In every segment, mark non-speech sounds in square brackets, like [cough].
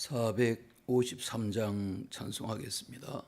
453장 찬송하겠습니다.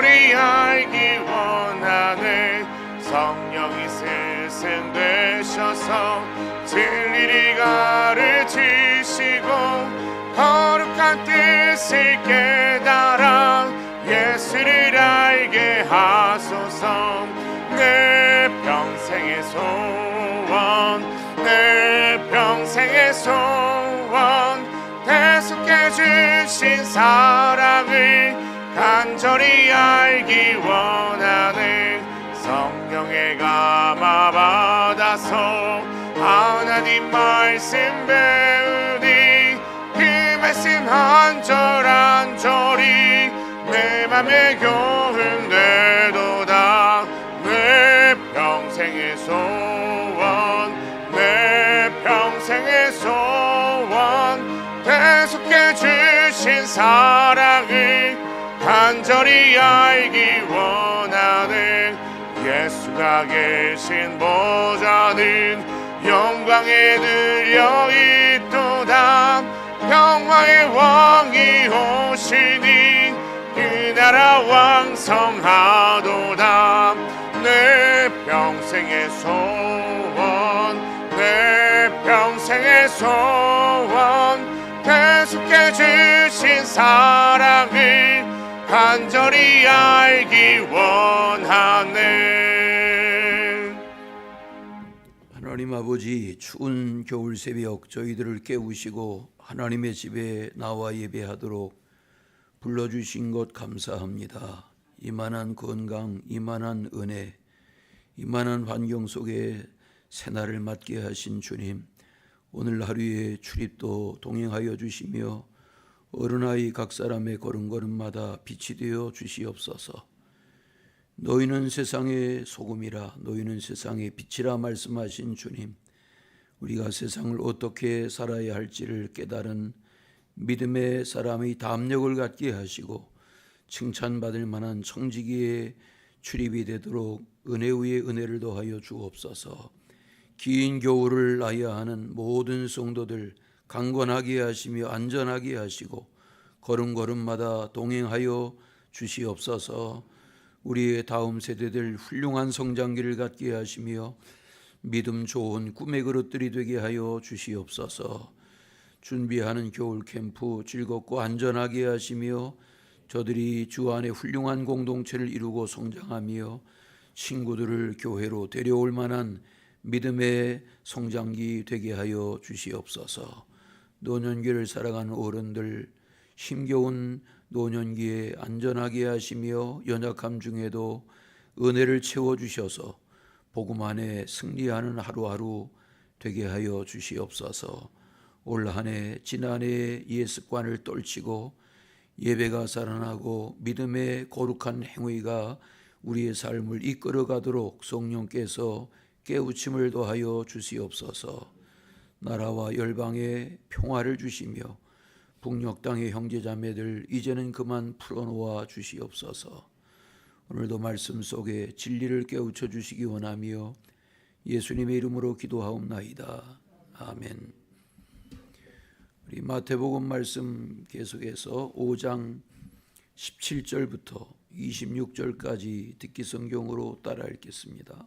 간절히 알기 원하는 성령이 스승 되셔서 진리를 가르치시고 거룩한 뜻을 깨달아 예수를 알게 하소서. 내 평생의 소원 내 평생의 소원 계속해 주신 사랑을 간절히 알기 원하는 성령의 감화 받아서 하나님 말씀 배우니 그 말씀 한 절 한 절이 내 맘에 교훈되도다. 내 평생의 소원 내 평생의 소원 계속해 주신 사랑을 간절히 알기 원하는 예수가 계신 보좌는 영광에 들려 있도다. 평화의 왕이 오시니 그 나라 왕성하도다. 내 평생의 소원 내 평생의 소원 계속해 주신 사랑을 간절히 알기 원하네 하나님 아버지 추운 겨울 새벽 저희들을 깨우시고 하나님의 집에 나와 예배하도록 불러주신 것 감사합니다. 이만한 건강, 이만한 은혜, 이만한 환경 속에 새날을 맞게 하신 주님, 오늘 하루의 출입도 동행하여 주시며 어른아이 각 사람의 걸음걸음마다 빛이 되어 주시옵소서. 너희는 세상의 소금이라 너희는 세상의 빛이라 말씀하신 주님 우리가 세상을 어떻게 살아야 할지를 깨달은 믿음의 사람의 담력을 갖게 하시고 칭찬받을 만한 청지기의 출입이 되도록 은혜 위에 은혜를 더하여 주옵소서 긴 겨울을 나야 하는 모든 성도들 강건하게 하시며 안전하게 하시고 걸음걸음마다 동행하여 주시옵소서 우리의 다음 세대들 훌륭한 성장기를 갖게 하시며 믿음 좋은 꿈의 그릇들이 되게 하여 주시옵소서. 준비하는 겨울 캠프 즐겁고 안전하게 하시며 저들이 주 안에 훌륭한 공동체를 이루고 성장하며 친구들을 교회로 데려올 만한 믿음의 성장기 되게 하여 주시옵소서. 노년기를 살아가는 어른들 힘겨운 노년기에 안전하게 하시며 연약함 중에도 은혜를 채워 주셔서 복음 안에 승리하는 하루하루 되게 하여 주시옵소서. 올 한해 지난해의 옛 습관을 떨치고 예배가 살아나고 믿음의 거룩한 행위가 우리의 삶을 이끌어 가도록 성령께서 깨우침을 더하여 주시옵소서. 나라와 열방에 평화를 주시며 북녘 땅의 형제자매들 이제는 그만 풀어놓아 주시옵소서. 오늘도 말씀 속에 진리를 깨우쳐 주시기 원하며 예수님의 이름으로 기도하옵나이다. 아멘. 우리 마태복음 말씀 계속해서 5장 17절부터 26절까지 듣기 성경으로 따라 읽겠습니다.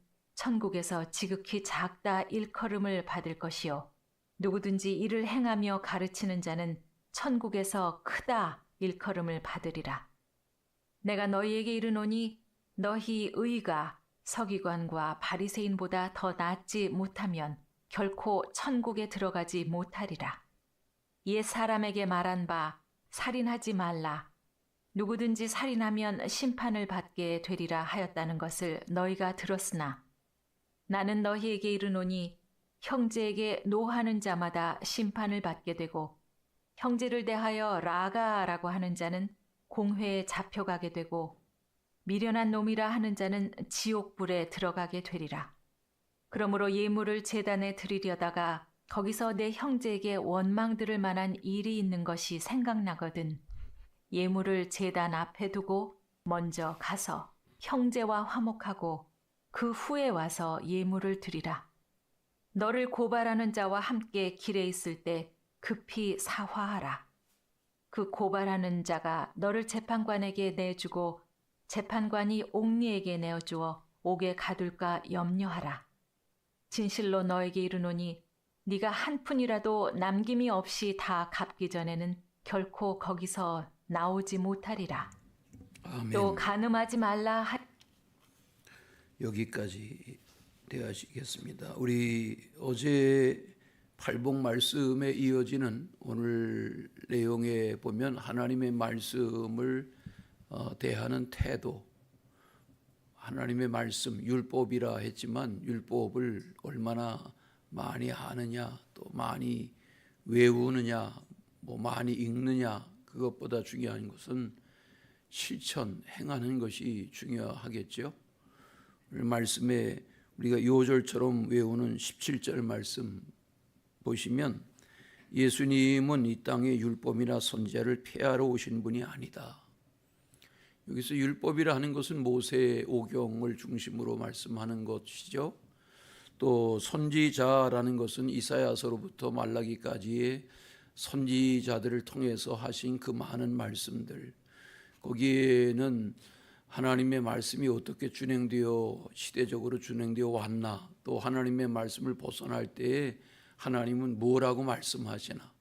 천국에서 지극히 작다 일컬음을 받을 것이요 누구든지 이를 행하며 가르치는 자는 천국에서 크다 일컬음을 받으리라. 내가 너희에게 이르노니 너희 의가 서기관과 바리새인보다 더 낫지 못하면 결코 천국에 들어가지 못하리라. 옛 사람에게 말한 바 살인하지 말라. 누구든지 살인하면 심판을 받게 되리라 하였다는 것을 너희가 들었으나 나는 너희에게 이르노니 형제에게 노하는 자마다 심판을 받게 되고 형제를 대하여 라가라고 하는 자는 공회에 잡혀가게 되고 미련한 놈이라 하는 자는 지옥불에 들어가게 되리라. 그러므로 예물을 제단에 드리려다가 거기서 내 형제에게 원망 들을 만한 일이 있는 것이 생각나거든 예물을 제단 앞에 두고 먼저 가서 형제와 화목하고 그 후에 와서 예물을 드리라. 너를 고발하는 자와 함께 길에 있을 때 급히 사화하라. 그 고발하는 자가 너를 재판관에게 내주고 재판관이 옥리에게 내어주어 옥에 가둘까 염려하라. 진실로 너에게 이르노니 네가 한 푼이라도 남김이 없이 다 갚기 전에는 결코 거기서 나오지 못하리라. 아멘. 또 간음하지 말라 하 여기까지 대하시겠습니다. 우리 어제 팔복 말씀에 이어지는 오늘 내용에 보면 하나님의 말씀을 어, 대하는 태도, 하나님의 말씀 율법이라 했지만 율법을 얼마나 많이 아느냐, 또 많이 외우느냐, 뭐 많이 읽느냐 그것보다 중요한 것은 실천 행하는 것이 중요하겠죠. 말씀에 우리가 요절처럼 외우는 17절 말씀 보시면 예수님은 이 땅에 율법이나 선지자를 폐하러 오신 분이 아니다. 여기서 율법이라 하는 것은 모세 오경을 중심으로 말씀하는 것이죠. 또 선지자라는 것은 이사야서로부터 말라기까지의 선지자들을 통해서 하신 그 많은 말씀들 거기에는 하나님의 말씀이 어떻게 준행되어 시대적으로 준행되어 왔나? 또 하나님의 말씀을 벗어날 때에 하나님은 뭐라고 말씀하시나?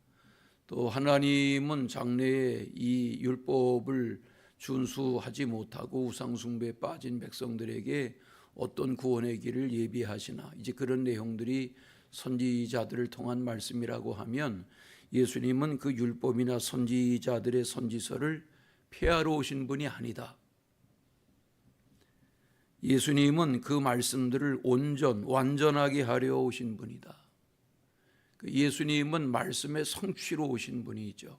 또 하나님은 장래에 이 율법을 준수하지 못하고 우상숭배에 빠진 백성들에게 어떤 구원의 길을 예비하시나? 이제 그런 내용들이 선지자들을 통한 말씀이라고 하면 예수님은 그 율법이나 선지자들의 선지서를 폐하러 오신 분이 아니다. 예수님은 그 말씀들을 온전, 완전하게 하려 오신 분이다. 그 예수님은 말씀의 성취로 오신 분이죠.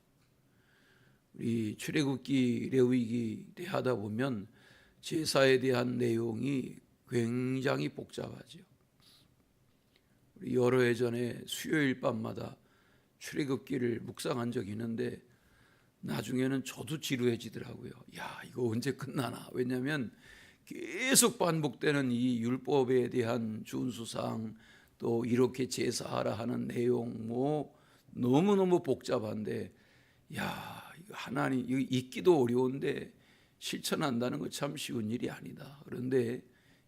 우리 출애굽기, 레위기 대하다 보면 제사에 대한 내용이 굉장히 복잡하죠. 우리 여러 해 전에 수요일 밤마다 출애굽기를 묵상한 적이 있는데 나중에는 저도 지루해지더라고요. 야, 이거 언제 끝나나? 왜냐하면 계속 반복되는 이 율법에 대한 준수상 또 이렇게 제사하라 하는 내용 뭐 너무 너무 복잡한데 야, 이거 하나님 이거 읽기도 어려운데 실천한다는 거 참 쉬운 일이 아니다. 그런데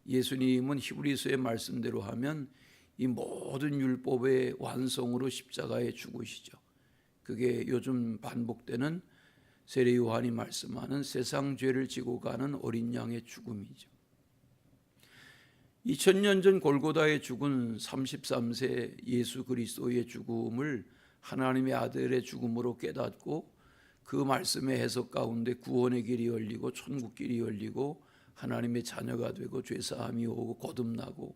예수님은 히브리서의 말씀대로 하면 이 모든 율법의 완성으로 십자가에 죽으시죠. 그게 요즘 반복되는 세례 요한이 말씀하는 세상 죄를 지고 가는 어린 양의 죽음이죠. 2000년 전 골고다에 죽은 33세 예수 그리스도의 죽음을 하나님의 아들의 죽음으로 깨닫고 그 말씀의 해석 가운데 구원의 길이 열리고 천국 길이 열리고 하나님의 자녀가 되고 죄 사함이 오고 거듭나고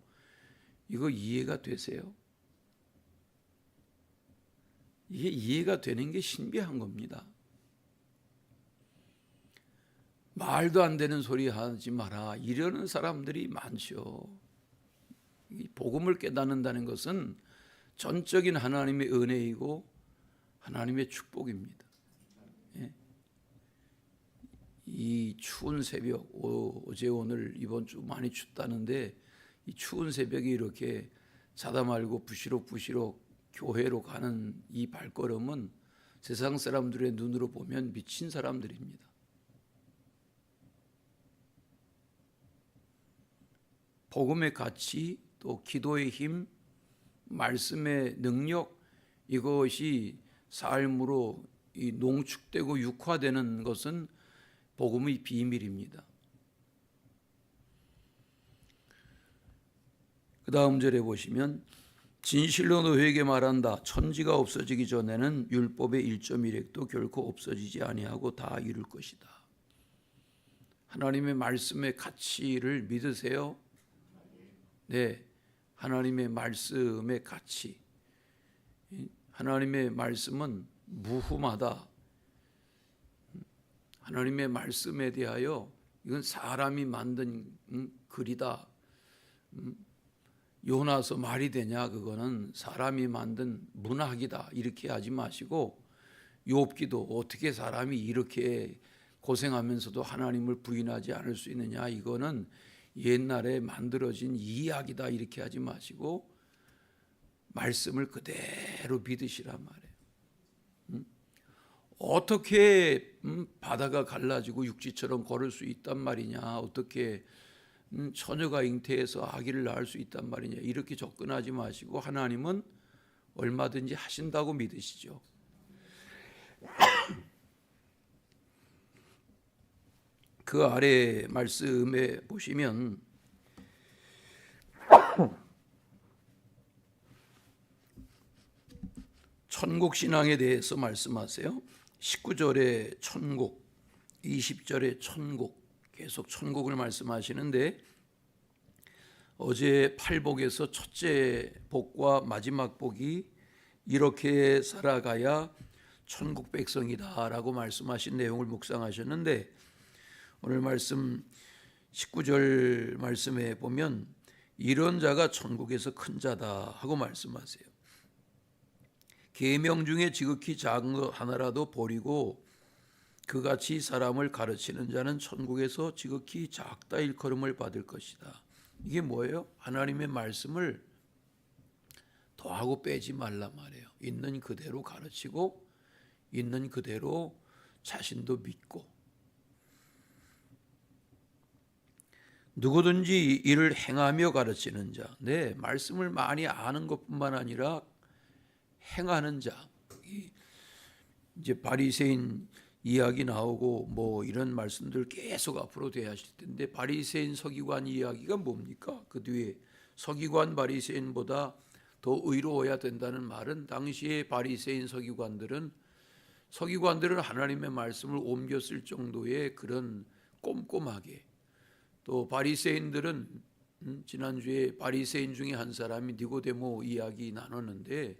이거 이해가 되세요? 이게 이해가 되는 게 신비한 겁니다. 말도 안 되는 소리 하지 마라. 이러는 사람들이 많죠. 이 복음을 깨닫는다는 것은 전적인 하나님의 은혜이고 하나님의 축복입니다. 예. 이 추운 새벽, 어제 오늘 이번 주 많이 춥다는데 이 추운 새벽에 이렇게 자다 말고 부시럭부시럭 교회로 가는 이 발걸음은 세상 사람들의 눈으로 보면 미친 사람들입니다. 복음의 가치 또 기도의 힘 말씀의 능력 이것이 삶으로 이 농축되고 육화되는 것은 복음의 비밀입니다. 그 다음 절에 보시면 진실로 너에게 말한다. 천지가 없어지기 전에는 율법의 1.1획도 결코 없어지지 아니하고 다 이룰 것이다. 하나님의 말씀의 가치를 믿으세요? 네. 하나님의 말씀의 가치. 하나님의 말씀은 무흠하다. 하나님의 말씀에 대하여 이건 사람이 만든 음, 글이다. 음, 요나서 말이 되냐 그거는 사람이 만든 문학이다 이렇게 하지 마시고 욥기도 어떻게 사람이 이렇게 고생하면서도 하나님을 부인하지 않을 수 있느냐 이거는 옛날에 만들어진 이야기다 이렇게 하지 마시고 말씀을 그대로 믿으시란 말이에요. 음? 어떻게 음, 바다가 갈라지고 육지처럼 걸을 수 있단 말이냐? 어떻게 음, 처녀가 잉태해서 아기를 낳을 수 있단 말이냐? 이렇게 접근하지 마시고 하나님은 얼마든지 하신다고 믿으시죠. 그 아래 말씀에 보시면 [clears throat] 천국 신앙에 대해서 말씀하세요. 19절에 천국, 20절에 천국, 계속 천국을 말씀하시는데 어제 팔복에서 첫째 복과 마지막 복이 이렇게 살아가야 천국 백성이다라고 말씀하신 내용을 묵상하셨는데 오늘 말씀 19절 말씀에 보면 이런 자가 천국에서 큰 자다 하고 말씀하세요. 계명 중에 지극히 작은 것 하나라도 버리고 그같이 사람을 가르치는 자는 천국에서 지극히 작다 일컬음을 받을 것이다. 이게 뭐예요? 하나님의 말씀을 더하고 빼지 말라 말이에요. 있는 그대로 가르치고 있는 그대로 자신도 믿고 누구든지 이를 행하며 가르치는 자, 네 말씀을 많이 아는 것뿐만 아니라 행하는 자, 이제 바리새인 이야기 나오고 뭐 이런 말씀들 계속 앞으로 돼야 하실 텐데 바리새인 서기관 이야기가 뭡니까? 그 뒤에 서기관 바리새인보다 더 의로워야 된다는 말은 당시에 바리새인 서기관들은 서기관들은 하나님의 말씀을 쓸 정도의 그런 꼼꼼하게 또 바리새인들은 음, 지난주에 바리새인 중에 한 사람이 니고데모 이야기 나눴는데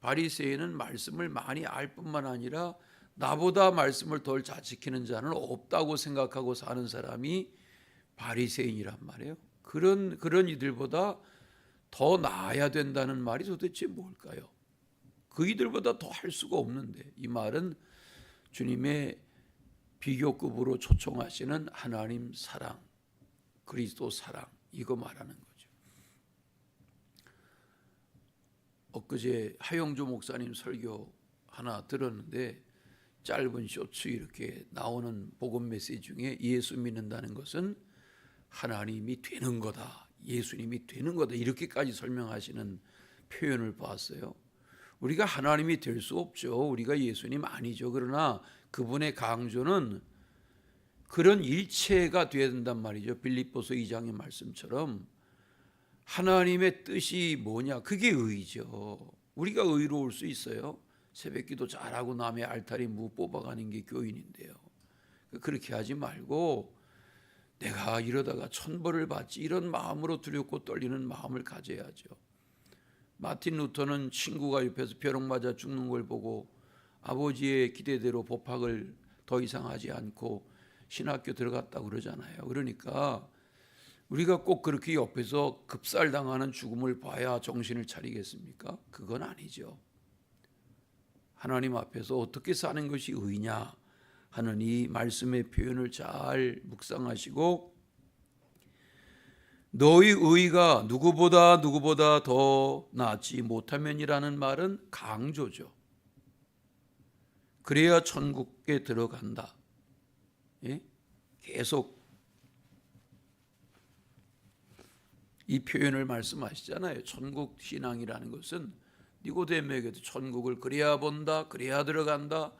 바리새인은 말씀을 많이 알 뿐만 아니라 나보다 말씀을 덜 잘 지키는 자는 없다고 생각하고 사는 사람이 바리새인이란 말이에요. 그런 그런 이들보다 더 나아야 된다는 말이 도대체 뭘까요? 그 이들보다 더 할 수가 없는데 이 말은 주님의 비교급으로 초청하시는 하나님 사랑, 그리스도 사랑 이거 말하는 거죠. 엊그제 하영조 목사님 설교 하나 들었는데 짧은 쇼츠 이렇게 나오는 복음 메시지 중에 예수 믿는다는 것은 하나님이 되는 거다. 예수님이 되는 거다. 이렇게까지 설명하시는 표현을 봤어요. 우리가 하나님이 될 수 없죠. 우리가 예수님 아니죠. 그러나 그분의 강조는 그런 일체가 되어야 된단 말이죠. 빌립보서 2장의 말씀처럼 하나님의 뜻이 뭐냐? 그게 의죠. 우리가 의로울 수 있어요. 새벽기도 잘하고 남의 알타리 무 뽑아가는 게 교인인데요. 그렇게 하지 말고 내가 이러다가 천벌을 받지 이런 마음으로 두렵고 떨리는 마음을 가져야죠. 마틴 루터는 친구가 옆에서 벼락 맞아 죽는 걸 보고 아버지의 기대대로 법학을 더 이상 하지 않고 신학교 들어갔다 그러잖아요. 그러니까 우리가 꼭 그렇게 옆에서 급살당하는 죽음을 봐야 정신을 차리겠습니까? 그건 아니죠. 하나님 앞에서 어떻게 사는 것이 의냐 하는 이 말씀의 표현을 잘 묵상하시고 너희 의가 누구보다 누구보다 더 낫지 못하면이라는 말은 강조죠. 그래야 천국에 들어간다. 예? 계속 이 표현을 말씀하시잖아요. 천국 신앙이라는 것은 니고데모에게도 천국을 그래야 본다, 그래야 들어간다.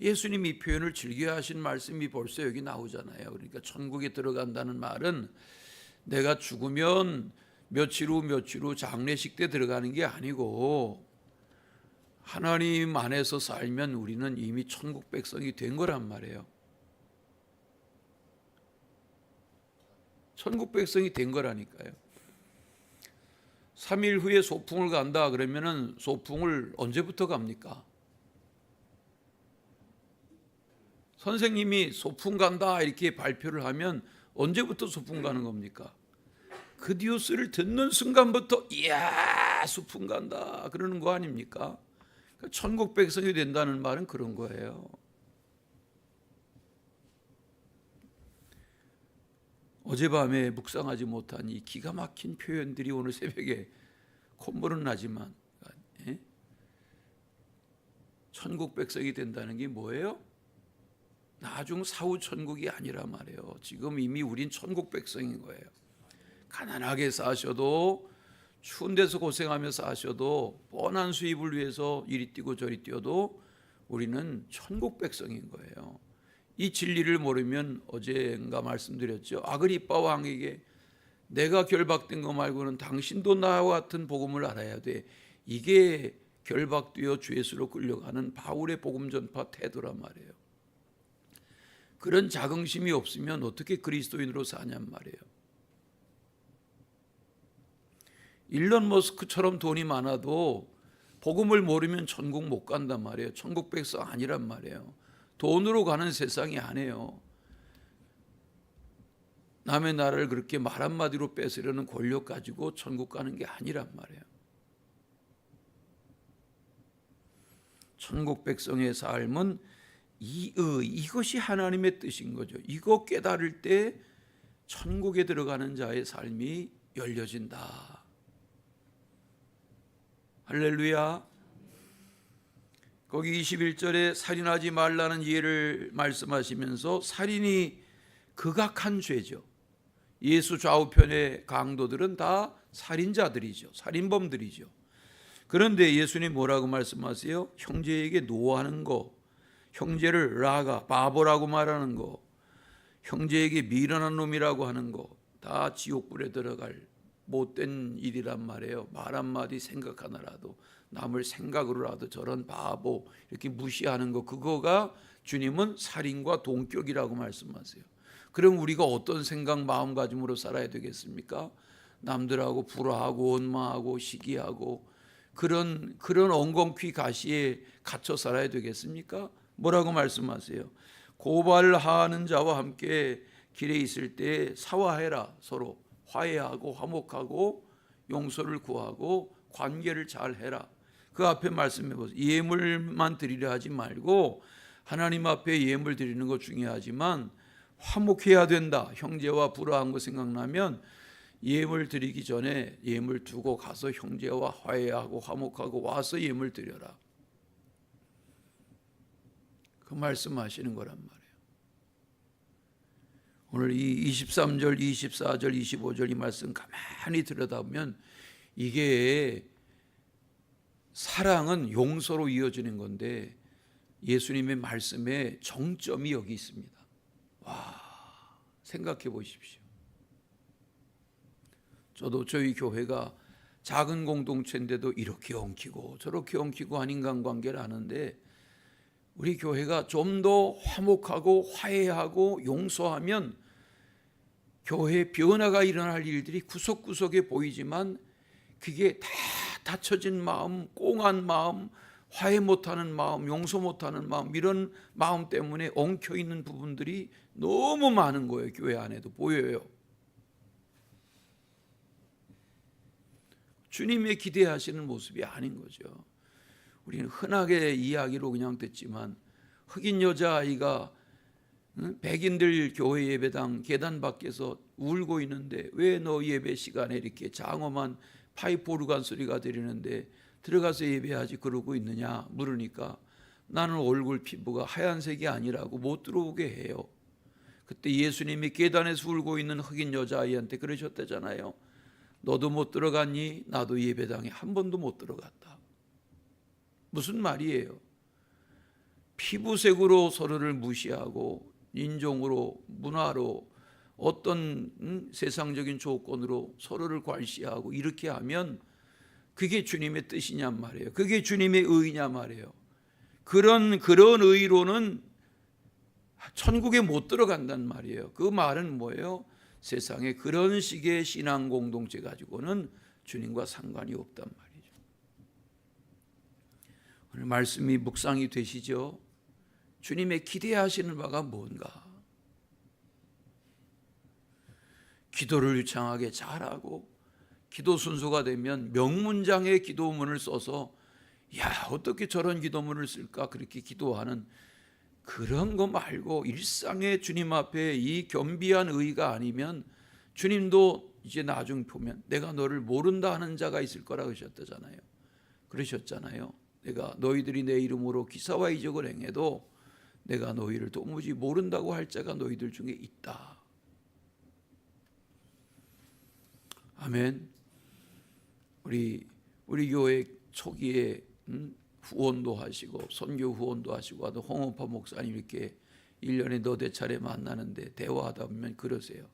예수님 이 표현을 즐겨 하신 말씀이 벌써 여기 나오잖아요. 그러니까 천국에 들어간다는 말은 내가 죽으면 며칠 후 며칠 후 장례식 때 들어가는 게 아니고 하나님 안에서 살면 우리는 이미 천국 백성이 된 거란 말이에요. 천국 백성이 된 거라니까요. 3일 후에 소풍을 간다 그러면은 소풍을 언제부터 갑니까? 선생님이 소풍 간다 이렇게 발표를 하면 언제부터 소풍 가는 겁니까? 그 뉴스를 듣는 순간부터 이야 소풍 간다 그러는 거 아닙니까? 그러니까 천국 백성이 된다는 말은 그런 거예요. 어젯밤에 묵상하지 못한 이 기가 막힌 표현들이 오늘 새벽에 콧물은 나지만 예? 천국 백성이 된다는 게 뭐예요? 나중 사후 천국이 아니라 말이에요. 지금 이미 우린 천국 백성인 거예요. 가난하게 사셔도 추운 데서 고생하며 사셔도 뻔한 수입을 위해서 이리 뛰고 저리 뛰어도 우리는 천국 백성인 거예요. 이 진리를 모르면 어제인가 말씀드렸죠. 아그리빠 왕에게 내가 결박된 거 말고는 당신도 나와 같은 복음을 알아야 돼. 이게 결박되어 죄수로 끌려가는 바울의 복음 전파 태도란 말이에요. 그런 자긍심이 없으면 어떻게 그리스도인으로 사냔 말이에요. 일론 머스크처럼 돈이 많아도 복음을 모르면 천국 못 간단 말이에요. 천국 백성 아니란 말이에요. 돈으로 가는 세상이 아니에요. 남의 나라를 그렇게 말 한마디로 뺏으려는 권력 가지고 천국 가는 게 아니란 말이에요. 천국 백성의 삶은 이, 어, 이것이 하나님의 뜻인 거죠. 이거 깨달을 때 천국에 들어가는 자의 삶이 열려진다. 할렐루야. 거기 21절에 살인하지 말라는 예를 말씀하시면서 살인이 극악한 죄죠. 예수 좌우편의 강도들은 다 살인자들이죠. 살인범들이죠. 그런데 예수님 뭐라고 말씀하세요? 형제에게 노하는 거, 형제를 라가 바보라고 말하는 거, 형제에게 미련한 놈이라고 하는 거, 다 지옥불에 들어갈 못된 일이란 말이에요. 말 한마디 생각 하나라도 남을 생각으로라도 저런 바보 이렇게 무시하는 거 그거가 주님은 살인과 동격이라고 말씀하세요. 그럼 우리가 어떤 생각 마음가짐으로 살아야 되겠습니까? 남들하고 불화하고 원망하고 시기하고 그런 그런 엉겅퀴 가시에 갇혀 살아야 되겠습니까? 뭐라고 말씀하세요? 고발하는 자와 함께 길에 있을 때 사화해라 서로 화해하고 화목하고 용서를 구하고 관계를 잘 해라. 그 앞에 말씀해 보세요. 예물만 드리려 하지 말고 하나님 앞에 예물 드리는 거 중요하지만 화목해야 된다. 형제와 불화한 거 생각나면 예물 드리기 전에 예물 두고 가서 형제와 화해하고 화목하고 와서 예물 드려라. 그 말씀하시는 거란 말이에요. 오늘 이 23절, 24절, 25절 이 말씀 가만히 들여다보면 이게 사랑은 용서로 이어지는 건데 예수님의 말씀에 정점이 여기 있습니다. 와, 생각해 보십시오. 저도 저희 교회가 작은 공동체인데도 이렇게 엉키고 저렇게 엉키고 한 인간관계를 하는데 우리 교회가 좀 더 화목하고 화해하고 용서하면 교회 변화가 일어날 일들이 구석구석에 보이지만 그게 다 닫혀진 마음, 꽁한 마음, 화해 못하는 마음, 용서 못하는 마음 이런 마음 때문에 엉켜 있는 부분들이 너무 많은 거예요. 교회 안에도 보여요. 주님의 기대하시는 모습이 아닌 거죠. 우리는 흔하게 이야기로 그냥 듣지만 흑인 여자 아이가 백인들 교회 예배당 계단 밖에서 울고 있는데 왜 너 예배 시간에 이렇게 장엄한 파이프 오르간 소리가 들리는데 들어가서 예배하지 그러고 있느냐 물으니까 나는 얼굴 피부가 하얀색이 아니라고 못 들어오게 해요. 그때 예수님이 계단에서 울고 있는 흑인 여자아이한테 그러셨다잖아요. 너도 못 들어갔니? 나도 예배당에 한 번도 못 들어갔다. 무슨 말이에요? 피부색으로 서로를 무시하고 인종으로 문화로 어떤 음, 세상적인 조건으로 서로를 괄시하고 이렇게 하면 그게 주님의 뜻이냔 말이에요. 그게 주님의 의냐 말이에요. 그런 그런 의로는 천국에 못 들어간단 말이에요. 그 말은 뭐예요? 세상에 그런 식의 신앙 공동체 가지고는 주님과 상관이 없단 말이죠. 오늘 말씀이 묵상이 되시죠? 주님의 기대하시는 바가 뭔가? 기도를 유창하게 잘하고 기도 순서가 되면 명문장의 기도문을 써서 야 어떻게 저런 기도문을 쓸까 그렇게 기도하는 그런 거 말고 일상의 주님 앞에 이 겸비한 의가 아니면 주님도 이제 나중 보면 내가 너를 모른다 하는 자가 있을 거라 그러셨다잖아요. 그러셨잖아요. 내가 너희들이 내 이름으로 기사와 이적을 행해도 내가 너희를 도무지 모른다고 할 자가 너희들 중에 있다. 아멘. 우리 우리 교회 초기에 음, 후원도 하시고 선교 후원도 하시고 하던 홍원파 목사님 이렇게 1년에 너댓 차례 만나는데 대화하다 보면 그러세요.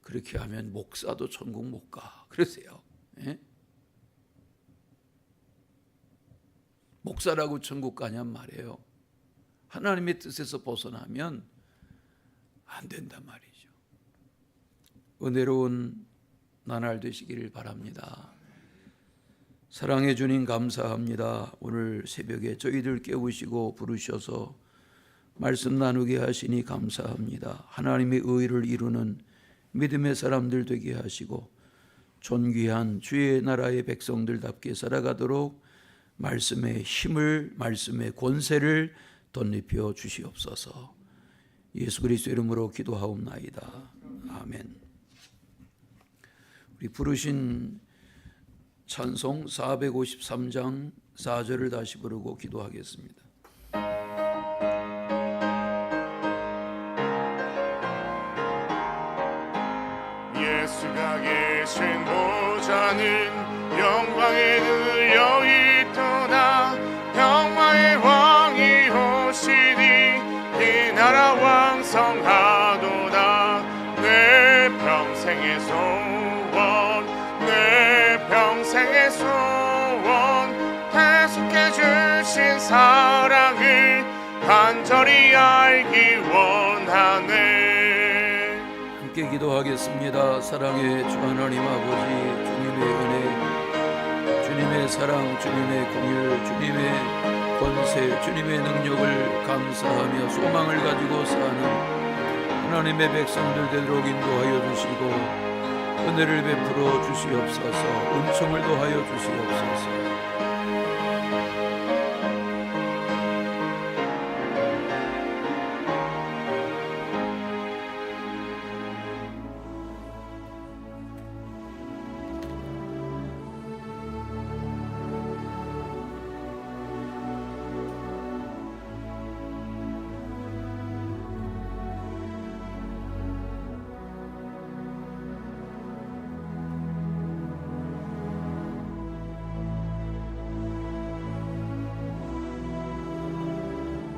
그렇게 하면 목사도 천국 못 가. 그러세요. 예? 목사라고 천국 가냔 말이에요. 하나님의 뜻에서 벗어나면 안 된단 말이죠. 은혜로운 나날 되시기를 바랍니다. 사랑해 주님 감사합니다. 오늘 새벽에 저희들 깨우시고 부르셔서 말씀 나누게 하시니 감사합니다. 하나님의 의를 이루는 믿음의 사람들 되게 하시고 존귀한 주의 나라의 백성들답게 살아가도록 말씀의 힘을 말씀의 권세를 덧입혀 주시옵소서. 예수 그리스도 이름으로 기도하옵나이다. 아멘. 우리 부르신 찬송 453장 4절을 다시 부르고 기도하겠습니다. 예수가 계신 보좌는 간절히 알기 원하네 함께 기도하겠습니다. 사랑의 주 하나님 아버지 주님의 은혜 주님의 사랑 주님의 공일 주님의 권세 주님의 능력을 감사하며 소망을 가지고 사는 하나님의 백성들 되도록 인도하여 주시고 은혜를 베풀어 주시옵소서 은총을 더하여 주시옵소서